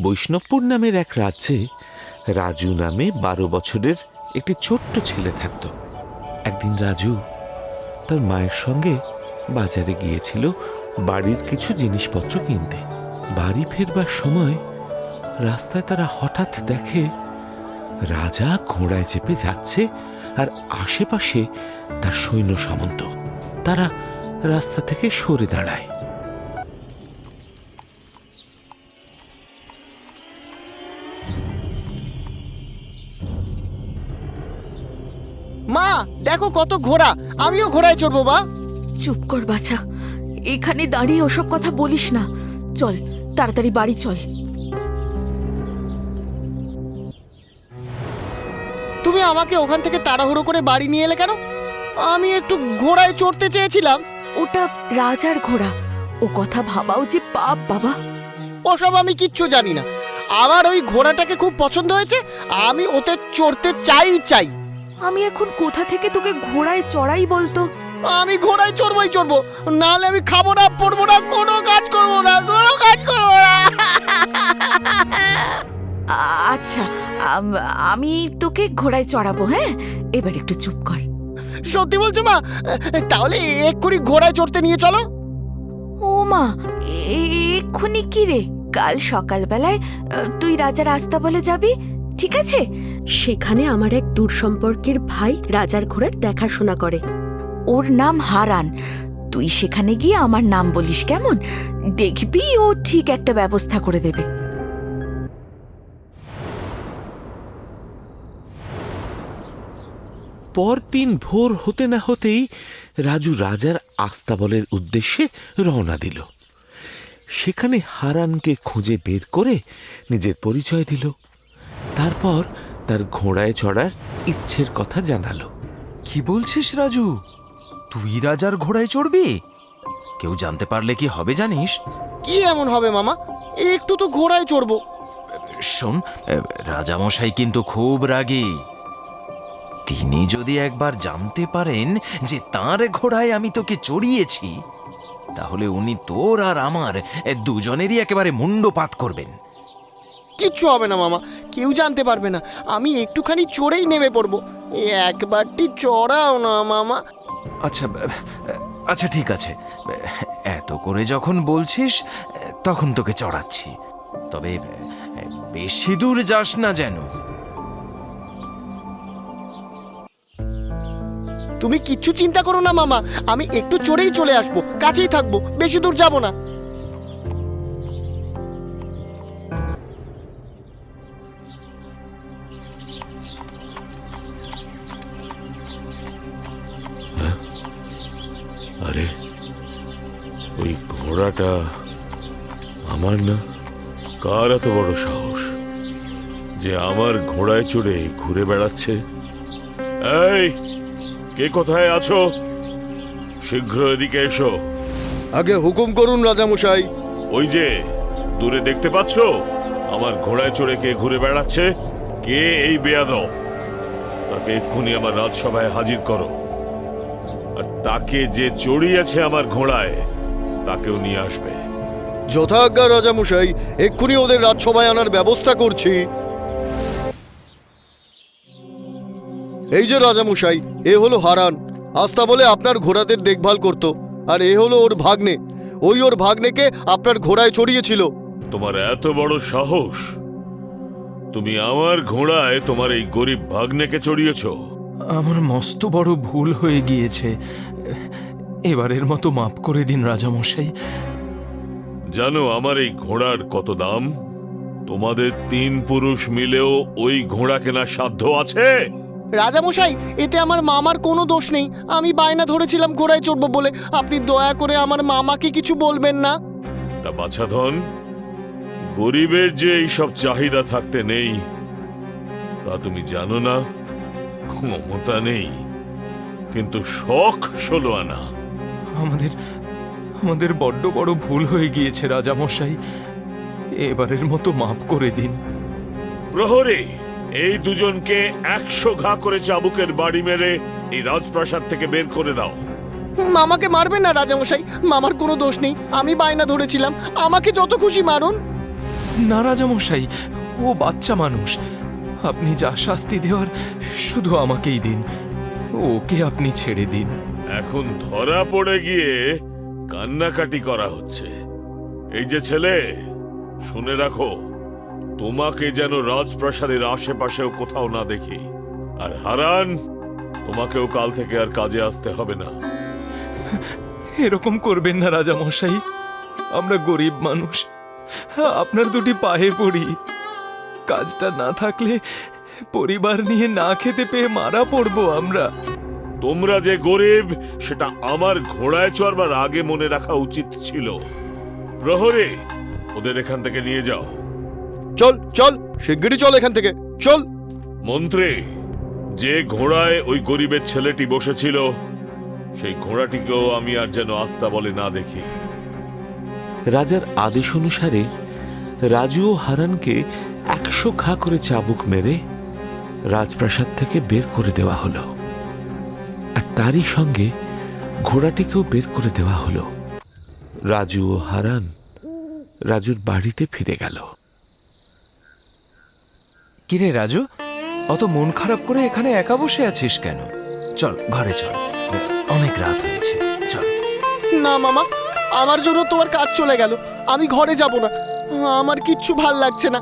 বৈষ্ণবপুর নামের এক রাজ্যে রাজু নামে বারো বছরের একটি ছোট্ট ছেলে থাকত। একদিন রাজু তার মায়ের সঙ্গে বাজারে গিয়েছিল বাড়ির কিছু জিনিসপত্র কিনতে। বাড়ি ফেরবার সময় রাস্তায় তারা হঠাৎ দেখে রাজা ঘোড়ায় চেপে যাচ্ছে আর আশেপাশে তার সৈন্য সামন্ত। তারা রাস্তা থেকে সরে দাঁড়ায়। মা দেখো কত ঘোড়া। আমিও ঘোড়ায় চড়বো মা। চুপ কর বাছা। এখানে দাঁড়িয়ে ওসব কথা বলিস না। চল তাড়াতাড়ি বাড়ি চল। তুমি আমাকে ওখান থেকে তাড়াহুড়ো করে বাড়ি নিয়ে এলে কেন? আমি একটু ঘোড়ায় চড়তে চেয়েছিলাম। ওটা রাজার ঘোড়া। ও কথা ভাবাও যে পাপ বাবা। ওসব আমি কিচ্ছু জানি না। আমার ওই ঘোড়াটাকে খুব পছন্দ হয়েছে। আমি ওতে চড়তে চাই চাই। আমি এখন কোথা থেকে তোকে ঘোড়ায় চড়াই বলতো? আমি ঘোড়ায় চড়বই চড়বো নাহলে আমি খাব না পড়ব না কোনো কাজ করব না কোনো কাজ করব না। আচ্ছা আমি তোকে ঘোড়ায় চড়াবো হ্যাঁ? এবার একটু চুপ কর। সত্যি বলছো মা? তাহলে এক্ষুনি ঘোড়ায় চড়তে নিয়ে চলো। ও মা এক্ষুনি কি রে? কাল সকালবেলায় তুই রাজার আস্তা বলে যাবি? ঠিক আছে? সেখানে আমার এক দূর সম্পর্কের ভাই রাজার ঘোড়ার দেখাশোনা করে। ওর নাম হারান। তুই সেখানে গিয়ে আমার নাম বলিস কেমন? দেখবি ও ঠিক একটা ব্যবস্থা করে দেবে। পরদিন ভোর হতে না হতেই রাজু রাজার আস্তাবলের উদ্দেশ্যে রওনা দিল। সেখানে হারানকে খুঁজে বের করে নিজের পরিচয় দিল। তারপর তার ঘোড়ায় চড়ার ইচ্ছের কথা জানালো। কি বলছিস রাজু? তুই রাজার ঘোড়ায় চড়বি? কেউ জানতে পারলে কি হবে জানিস? কি এমন হবে মামা? একটু তো ঘোড়ায় চড়বো। শোন রাজামশাই কিন্তু খুব রাগী। তিনি যদি একবার জানতে পারেন যে তার ঘোড়ায় আমি তোকে চড়িয়েছি তাহলে উনি তোর আর আমার দুজনেরই একেবারে মুন্ডপাত করবেন। কিচ্ছু হবে না মামা। কেউ জানতে পারবে না। আমি একটুখানি চড়েই নেমে পড়ব। একবারটি চড়াও না মামা। আচ্ছা আচ্ছা ঠিক আছে। এত করে যখন বলছিস তখন তোকে চড়াচ্ছি। তবে বেশি দূর যাস না যেন। তুমি কিচ্ছু চিন্তা করো না মামা। আমি একটু চড়েই চলে আসব। কাছেই থাকব। বেশি দূর যাব না। কার এত বড় সাহস যে আমার ঘোড়ায় চড়ে ঘুরে বেড়াচ্ছে? এই কে কোথায় আছো? শীঘ্র এদিকে এসো। আগে হুকুম করুন রাজামশাই। ওই যে দূরে দেখতে পাচ্ছ? আমার ঘোড়ায় চড়ে কে ঘুরে বেড়াচ্ছে? কে এই বেয়াদব? তাকে এক্ষুনি আমার রাজসভায় হাজির করো। আর তাকে যে চড়িয়েছে আমার ঘোড়ায় তাকেও নিয়ে আসবে। যথাজ্ঞা রাজামশাই এক্ষুনি ওদের রাজসভায় আনার ব্যবস্থা করছি। এই যে রাজামশাই এ হলো হারান। আস্তা বলে আপনার ঘোড়াদের দেখভাল করত আর এ হলো ওর ভাগ্নে। ওই ওর ভাগ্নেকে আপনার ঘোড়ায় চড়িয়েছিল তোমার এত বড় সাহস? তুমি আমার ঘোড়ায় তোমার এই গরিব ভাগ্নেকে চড়িয়েছ। আমার মস্ত বড় ভুল হয়ে গিয়েছে। এবারের মতো মাফ করে দিন রাজামশাই। জানো আমার এই ঘোড়ার কত দাম? তোমাদের তিন পুরুষ মিলেও ওই ঘোড়া কেনার সাধ্য আছে? রাজামশাই এতে আমার মামার কোনো দোষ নেই। আমি বায়না ধরেছিলাম ঘোড়ায় চড়বো বলে। আপনি দয়া করে আমার মামাকে কিছু বলবেন না। তা বাছাধন গরিবের যে এইসব চাহিদা থাকতে নেই তা তুমি জানো না ক্ষমতা নেই। কিন্তু শখ ষোলো আনা। আমাদের আমাদের বড্ড বড় ভুল হয়ে গিয়েছে রাজামশাই। এবারের মতো মাফ করে দিন। প্রহরী এই দুজনকে একশো ঘা করে চাবুকের বাড়ি মেরে এই রাজপ্রাসাদ থেকে বের করে দাও। মামাকে মারবেন না রাজামশাই। মামার কোনো দোষ নেই। আমি বায়না ধরেছিলাম। আমাকে যত খুশি মারুন। না রাজামশাই ও বাচ্চা মানুষ। আপনি যা শাস্তি দেওয়ার শুধু আমাকেই দিন। ওকে আপনি ছেড়ে দিন। এখন ধরা পড়ে গিয়ে কান্নাকাটি করা হচ্ছে। এই যে ছেলে, শুনে রাখো, তোমাকে যেন রাজপ্রাসাদের আশেপাশেও কোথাও না দেখি। আর হারান, তোমাকেও কাল থেকে আর কাজে আসতে হবে না। এরকম করবেন না রাজা মশাই। আমরা গরিব মানুষ। আপনার দুটি পায়ে পড়ি। কাজটা না থাকলে পরিবার নিয়ে না খেতে পেয়ে মারা পড়ব আমরা। তোমরা যে গরিব সেটা আমার ঘোড়ায় চড়বার আগে মনে রাখা উচিত ছিল। প্রহরে ওদের এখান থেকে নিয়ে যাও। চল চল শিগগিরই চল এখান থেকে। চল। মন্ত্রী যে ঘোড়ায় ওই গরিবের ছেলেটি বসেছিল সেই ঘোড়াটিকেও আমি আর যেন আস্তা বলে না দেখি। রাজার আদেশ অনুসারে রাজু ও হারানকে একশো ঘা করে চাবুক মেরে রাজপ্রাসাদ থেকে বের করে দেওয়া হলো। তারই সঙ্গে ঘোড়াটিকেও বের করে দেওয়া হলো। রাজু ও হারান রাজুর বাড়িতে ফিরে গেল। কিরে রাজু অত মন খারাপ করে এখানে একা বসে আছিস কেন? চল ঘরে চল। অনেক রাত হয়েছে চল। না মামা আমার জন্য তোমার কাজ চলে গেল। আমি ঘরে যাব না। আমার কিচ্ছু ভালো লাগছে না।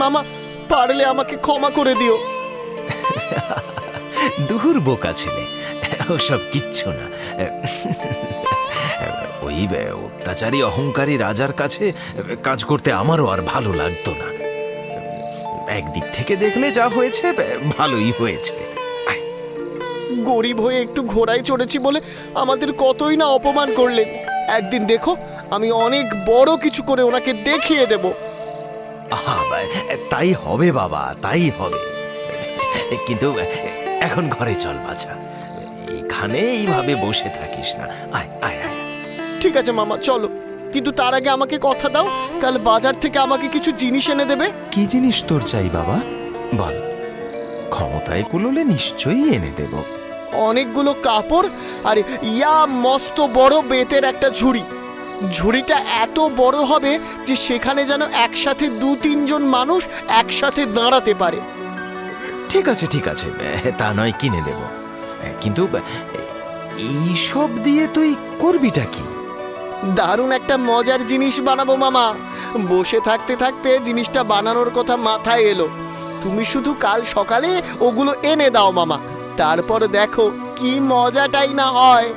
মামা পারলে আমাকে ক্ষমা করে দিও। দুহুর বোকা ছেলে। ওসব কিচ্ছু না। ওই অত্যাচারী অহংকারী রাজার কাছে কাজ করতে আমারও আর ভালো লাগতো না। একদিক থেকে দেখলে যা হয়েছে ভালোই হয়েছে। গরিব হয়ে একটু ঘোড়ায় চড়েছি বলে আমাদের কতই না অপমান করলেন। একদিন দেখো আমি অনেক বড় কিছু করে ওনাকে দেখিয়ে দেব। আহা, তাই হবে বাবা তাই হবে। কিন্তু এখন ঘরে চল বাছা। এখানে এইভাবে বসে থাকিস না। আয় আয় আয়। ঠিক আছে মামা চলো। কিন্তু তার আগে আমাকে কথা দাও কাল বাজার থেকে আমাকে কিছু জিনিস এনে দেবে। কি জিনিস তোর চাই বাবা? বল। ক্ষমতায় কুলোলে নিশ্চয়ই এনে দেব। অনেকগুলো কাপড় আর ইয়া মস্ত বড় বেতের একটা ঝুড়ি। ঝুড়িটা এত বড় হবে যে সেখানে যেন একসাথে দু তিনজন মানুষ একসাথে দাঁড়াতে পারে। ঠিক আছে ঠিক আছে। তা নয় কিনে দেব। কিন্তু এই সব দিয়ে তুই করবিটা কি? দারুণ একটা মজার জিনিস বানাবো, মামা। বসে থাকতে থাকতে জিনিসটা বানানোর কথা মাথায় এলো। তুমি শুধু কাল সকালে ওগুলো এনে দাও, মামা। তারপর দেখো কি মজাটাই না হয়।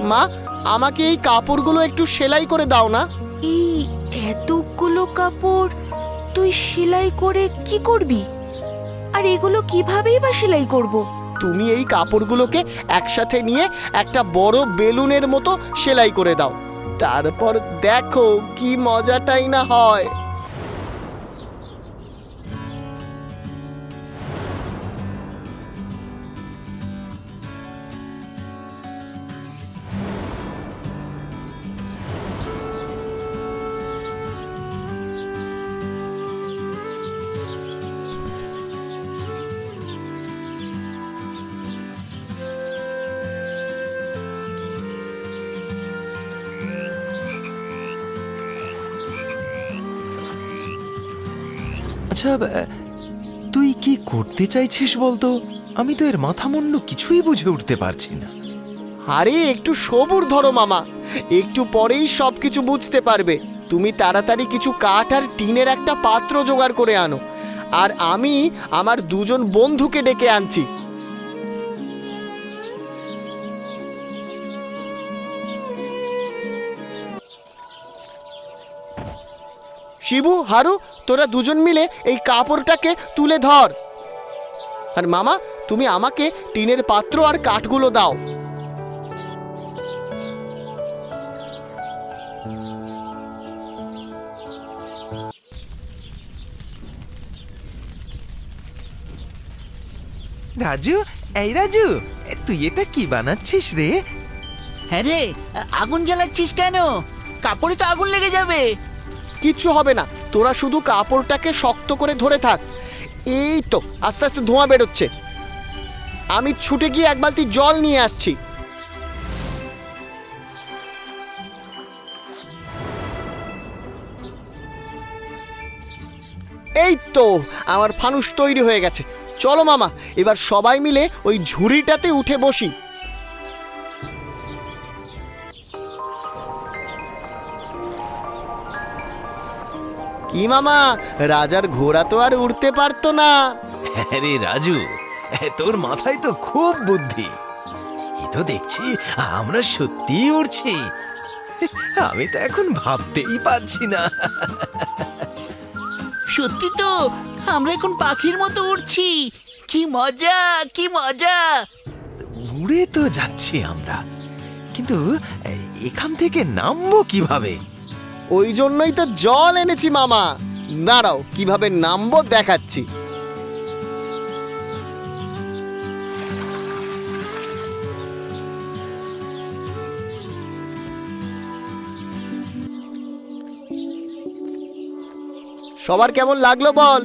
মা আমাকে এই কাপড়গুলো একটু সেলাই করে দাও না। এই এতগুলো কাপড় তুই সেলাই করে কি করবি? আর এগুলো কিভাবেই বা সেলাই করব? তুমি এই কাপড়গুলোকে একসাথে নিয়ে একটা বড় বেলুনের মতো সেলাই করে দাও। তারপর দেখো কি মজাটাই না হয়। আচ্ছা তুই কি করতে চাইছিস বলতো? আমি তো এর মাথা মুন্ডু কিছুই বুঝে উঠতে পারছি না। আরে, একটু সবুর ধরো মামা। একটু পরেই সব কিছু বুঝতে পারবে। তুমি তাড়াতাড়ি কিছু কাঠ আর টিনের একটা পাত্র জোগাড় করে আনো। আর আমি আমার দুজন বন্ধুকে ডেকে আনছি। শিবু হারু তোরা দুজন মিলে এই কাপড়টাকে তুলে ধর। আর মামা তুমি আমাকে টিনের পাত্র আর কাঠগুলো দাও। রাজু এই রাজু তুই এটা কি বানাচ্ছিস রে? হ্যাঁ রে আগুন জ্বালাচ্ছিস কেন? কাপড়ে তো আগুন লেগে যাবে। কিচ্ছু হবে না। তোরা শুধু কাপড়টাকে শক্ত করে ধরে থাক। এই তো, আস্তে আস্তে ধোঁয়া বেরোচ্ছে। আমি ছুটে গিয়ে এক বালতি জল নিয়ে আসছি। এই তো, আমার ফানুস তৈরি হয়ে গেছে। চলো মামা, এবার সবাই মিলে ওই ঝুড়িটাতে উঠে বসি। কি মামা? রাজার ঘোড়া তো আর উড়তে পারতো না। আরে রাজু তোর মাথায় তো খুব বুদ্ধি। এ তো দেখছি আমরা সত্যিই উড়ছি। আমি তো এখন ভাবতেই পারছি না। সত্যি তো আমরা এখন পাখির মতো উড়ছি। কি মজা কি মজা। উড়ে তো যাচ্ছি আমরা কিন্তু এখান থেকে নামবো কীভাবে? ওই জন্যই তো জল এনেছি, মামা। দাঁড়াও, কীভাবে নামবো দেখাচ্ছি। সবার কেমন লাগল বল?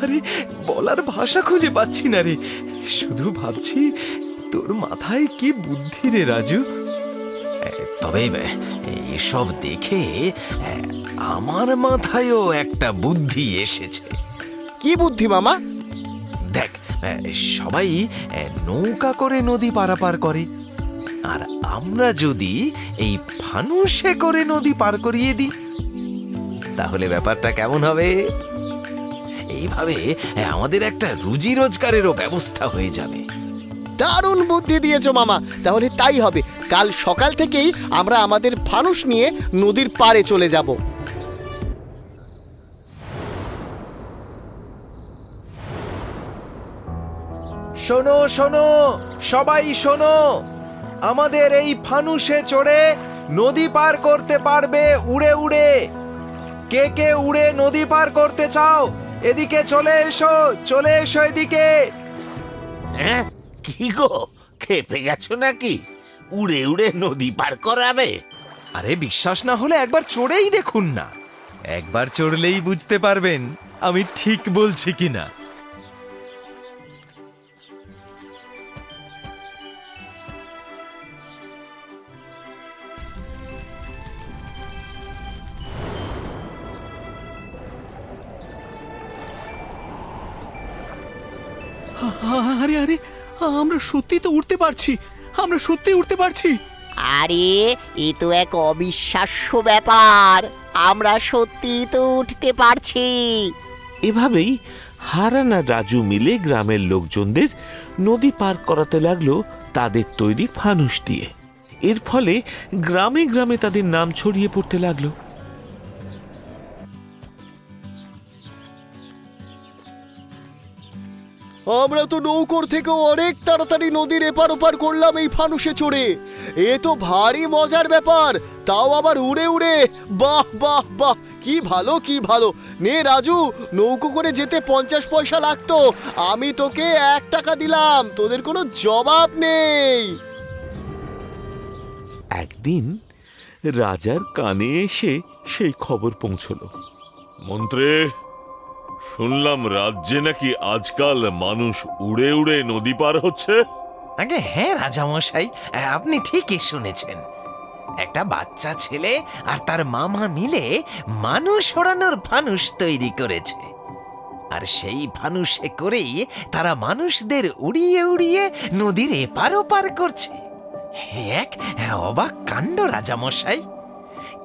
আরে, বলার ভাষা খুঁজে পাচ্ছি না রে। শুধু ভাবছি, তোর মাথায় কি বুদ্ধি রে, রাজু? তবে এসব দেখে আমার মাথায়ও একটা বুদ্ধি এসেছে। কি বুদ্ধি মামা? দেখ সবাই নৌকা করে নদী পারাপার করে। আর আমরা যদি এই ফানুসে করে নদী পার করিয়ে দিই তাহলে ব্যাপারটা কেমন হবে? এইভাবে আমাদের একটা রুজি রোজগারেরও ব্যবস্থা হয়ে যাবে। দারুণ বুদ্ধি দিয়েছ মামা। তাহলে তাই হবে। কাল সকাল থেকেই আমরা আমাদের ফানুস নিয়ে নদীর পাড়ে চলে যাব। শোনো শোনো সবাই শোনো। আমাদের এই ফানুসে চড়ে নদী পার করতে পারবে উড়ে উড়ে। কে কে উড়ে নদী পার করতে চাও এদিকে চলে এসো চলে এসো এদিকে। হ্যাঁ কি গো খেপে গেছো নাকি? উড়ে উড়ে নদী পার করাবে। আরে বিশ্বাস না হলে একবার চড়েই দেখুন না। একবার চড়লেই বুঝতে পারবেন আমি ঠিক বলছি কিনা। আরে আরে আমরা সত্যি তো উঠতে পারছি। আমরা সত্যি উঠতে পারছি। আরে এ তো এক অবিশ্বাস্য ব্যাপার। আমরা সত্যি তো উঠতে পারছি। এভাবেই হারানা আর রাজু মিলে গ্রামের লোকজনদের নদী পার করাতে লাগল তাদের তৈরি ফানুস দিয়ে। এর ফলে গ্রামে গ্রামে তাদের নাম ছড়িয়ে পড়তে লাগল। আমরা তো নৌকর থেকে অনেক তাড়াতাড়ি নদীর এপার ওপার করলাম এই ফানুসে চড়ে। এ তো ভারী মজার ব্যাপার তাও আবার উড়ে উড়ে। বাহ বাহ বাহ কি ভালো কি ভালো। নে রাজু নৌকো করে যেতে পঞ্চাশ পয়সা লাগতো। আমি তোকে এক টাকা দিলাম তোদের কোনো জবাব নেই। একদিন রাজার কানে এসে সেই খবর পৌঁছলো। মন্ত্রে শুনলাম রাজ্যে নাকি আজকাল মানুষ উড়ে উড়ে নদী পার হচ্ছে। আগে হ্যাঁ রাজামশাই, আপনি ঠিকই শুনেছেন। একটা বাচ্চা ছেলে আর তার মামা মিলে মানুষ ওড়ানোর ফানুস তৈরি করেছে। আর সেই ফানুসে করেই তারা মানুষদের উড়িয়ে উড়িয়ে নদীর এপার ওপার করছে। এক অবাক কাণ্ড, রাজামশাই।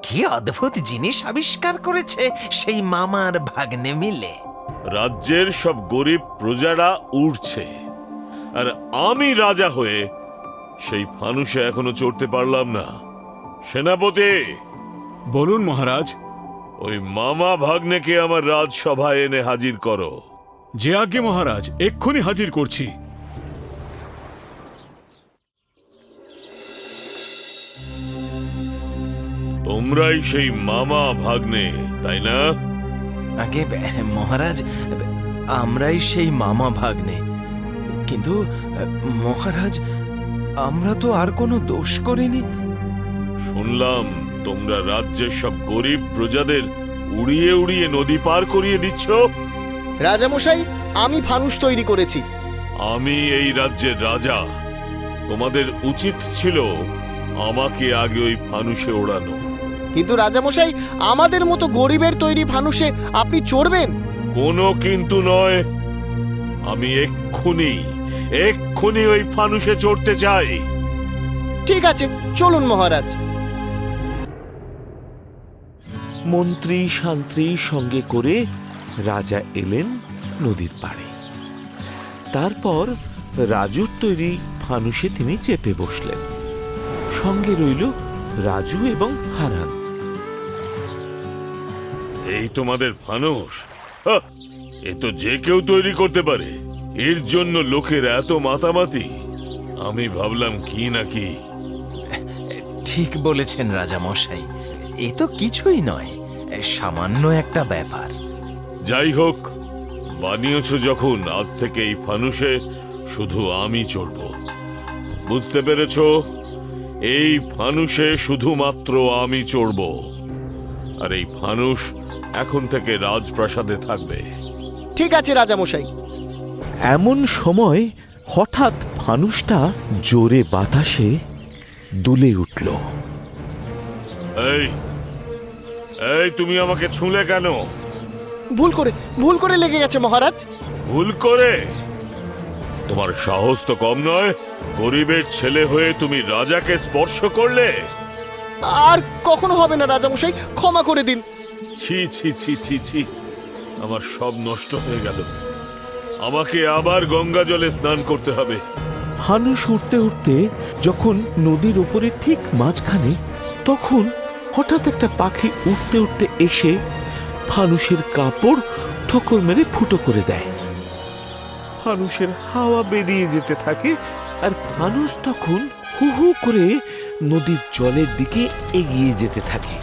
কি অদ্ভুত জিনিস আবিষ্কার করেছে সেই মামার ভাগ্নে মিলে। রাজ্যের সব গরিব প্রজারা উড়ছে। আর আমি রাজা হয়ে সেই ফানুসে এখনও চড়তে পারলাম না। সেনাপতি! বলুন মহারাজ। ওই মামা ভাগ্নেকে আমার রাজসভায় এনে হাজির করো। যে আগে মহারাজ এক্ষুনি হাজির করছি। তোমরাই সেই মামা ভাগ্নে তাই না? আগে মহারাজ আমরাই সেই মামা ভাগ্নে। কিন্তু মহারাজ আমরা তো আর কোনো দোষ করিনি। শুনলাম তোমরা রাজ্যের সব গরিব প্রজাদের উড়িয়ে উড়িয়ে নদী পার করিয়ে দিচ্ছ? রাজামশাই আমি ফানুস তৈরি করেছি। আমি এই রাজ্যের রাজা। তোমাদের উচিত ছিল আমাকে আগে ওই ফানুসে ওড়ানো। কিন্তু রাজামশাই আমাদের মতো গরিবের তৈরি ফানুসে আপনি চড়বেন? কোনো কিন্তু নয়। আমি এক্ষুনি এক্ষুনি ওই ফানুসে চড়তে চাই। ঠিক আছে চলুন মহারাজ। মন্ত্রী শান্ত্রী সঙ্গে করে রাজা এলেন নদীর পাড়ে। তারপর রাজুর তৈরি ফানুসে তিনি চেপে বসলেন। সঙ্গে রইল রাজু এবং হারান। এই তোমাদের ফানুস। এ তো যে কেউ তৈরি করতে পারে। এর জন্য লোকের এত মাতামাতি। আমি ভাবলাম কি নাকি ঠিক বলেছেন রাজামশাই। এ তো কিছুই নয় সামান্য একটা ব্যাপার। যাই হোক বানিয়েছ যখন আজ থেকে এই ফানুসে শুধু আমি চড়ব। বুঝতে পেরেছ? এই ফানুসে শুধুমাত্র আমি চড়ব। আর এই ফানুস এখন থেকে রাজপ্রাসাদে থাকবে। ঠিক আছে রাজামশাই। এমন সময় হঠাৎ ফানুসটা জোরে বাতাসে দুলে উঠল। এই এই তুমি আমাকে ছুঁলে কেন? ভুল করে ভুল করে লেগে গেছে মহারাজ। ভুল করে? তোমার সাহস তো কম নয় গরিবের ছেলে হয়ে তুমি রাজাকে স্পর্শ করলে? আর কখনো হবে না রাজামশাই। ক্ষমা করে দিন। ছি ছি ছি ছি ছি। আমার সব নষ্ট হয়ে গেল। আমাকে আবার গঙ্গা জলে স্নান করতে হবে। ফানুস উঠতে উঠতে যখন নদীর ওপরে ঠিক মাঝখানে তখন হঠাৎ একটা পাখি উঠতে উঠতে এসে ফানুসের কাপড় ঠোকর মেরে ফুটো করে দেয়। ফানুসের হাওয়া বেরিয়ে যেতে থাকে আর ফানুস তখন হু হু করে নদীর জলের দিকে এগিয়ে যেতে থাকে।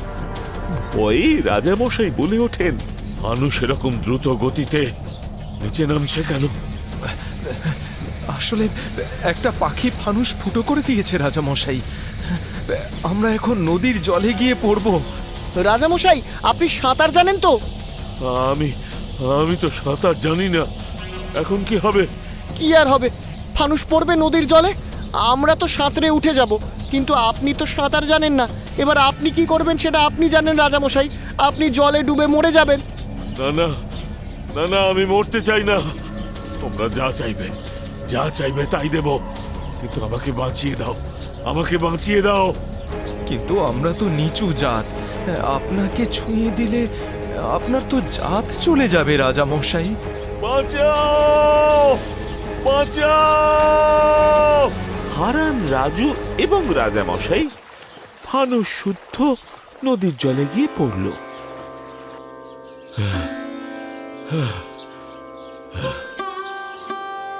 ভয়ে রাজামশাই বলে ওঠেন মানুষ এরকম দ্রুত গতিতে নিচে নামছে কেন? আসলে একটা পাখি ফানুস ফুটো করে দিয়েছে রাজামশাই। আমরা এখন নদীর জলে গিয়ে পড়ব। রাজামশাই আপনি সাঁতার জানেন তো? আমি আমি তো সাঁতার জানি না। এখন কি হবে? কি আর হবে? ফানুস পড়বে নদীর জলে? আমরা তো সাঁতরে উঠে যাব। কিন্তু আপনি তো সাঁতার জানেন না। এবার আপনি কি করবেন সেটা আপনি জানেন রাজামশাই। আপনি জলে ডুবে মরে যাবেন। না না না না আমি মরতে চাই না। তোমরা যা চাইবে যা চাইবে তাই দেব। কিন্তু আমাকে বাঁচিয়ে দাও আমাকে বাঁচিয়ে দাও। কিন্তু আমরা তো নিচু জাত। আপনাকে ছুঁয়ে দিলে আপনার তো জাত চলে যাবে রাজামশাই। বাঁচাও বাঁচাও। হারান, রাজু এবং রাজামশাই ফানুস শুদ্ধ নদীর জলে গিয়ে পড়ল।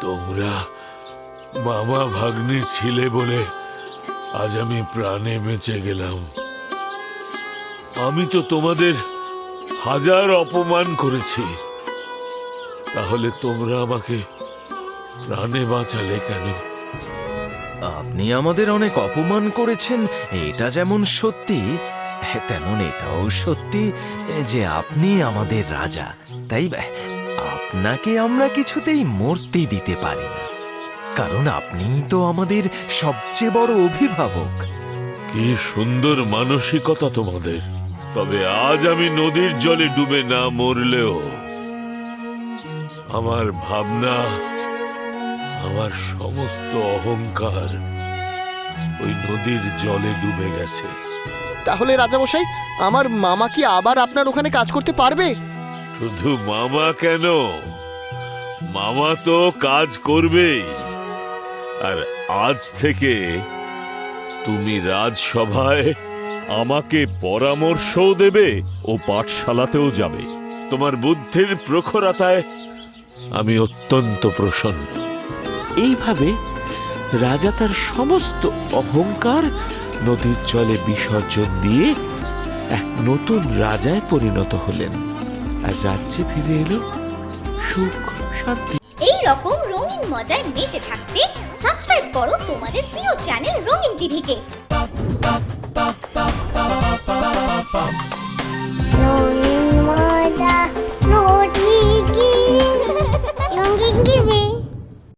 তোমরা মামা ভাগ্নে ছিলে বলে আজ আমি প্রাণে বেঁচে গেলাম। আমি তো তোমাদের হাজার অপমান করেছি। তাহলে তোমরা আমাকে প্রাণে বাঁচালে কেন? আপনি আমাদের অনেক অপমান করেছেন, এটা যেমন সত্যি তেমন এটাও সত্যি যে আপনি আমাদের রাজা। তাই আপনাকে আমরা কিছুতেই মরতে দিতে পারি না। কারণ আপনি তো আমাদের সবচেয়ে বড় অভিভাবক। কি সুন্দর মানসিকতা তোমাদের। তবে আজ আমি নদীর জলে ডুবে না মরলেও, আমার ভাবনা আমার সমস্ত অহংকার ওই নদীর জলে ডুবে গেছে। তাহলে রাজামশাই আমার মামা কি আবার আপনার ওখানে কাজ করতে পারবে? শুধু মামা কেন? মামা তো কাজ করবেই। আর আজ থেকে তুমি রাজসভায় আমাকে পরামর্শও দেবে ও পাঠশালাতেও যাবে। তোমার বুদ্ধির প্রখরতায় আমি অত্যন্ত প্রসন্ন। এইভাবে রাজা তার সমস্ত অহংকার নদীর জলে বিসর্জন দিয়ে এক নতুন রাজায় পরিণত হলেন। আর রাজ্যে ফিরে এলো সুখ শান্তি। এই রকম রঙিন মজায় মেতে থাকতে সাবস্ক্রাইব করো তোমাদের প্রিয় চ্যানেল রঙিন টিভিকে। রঙিন মজা রঙিন টিভি।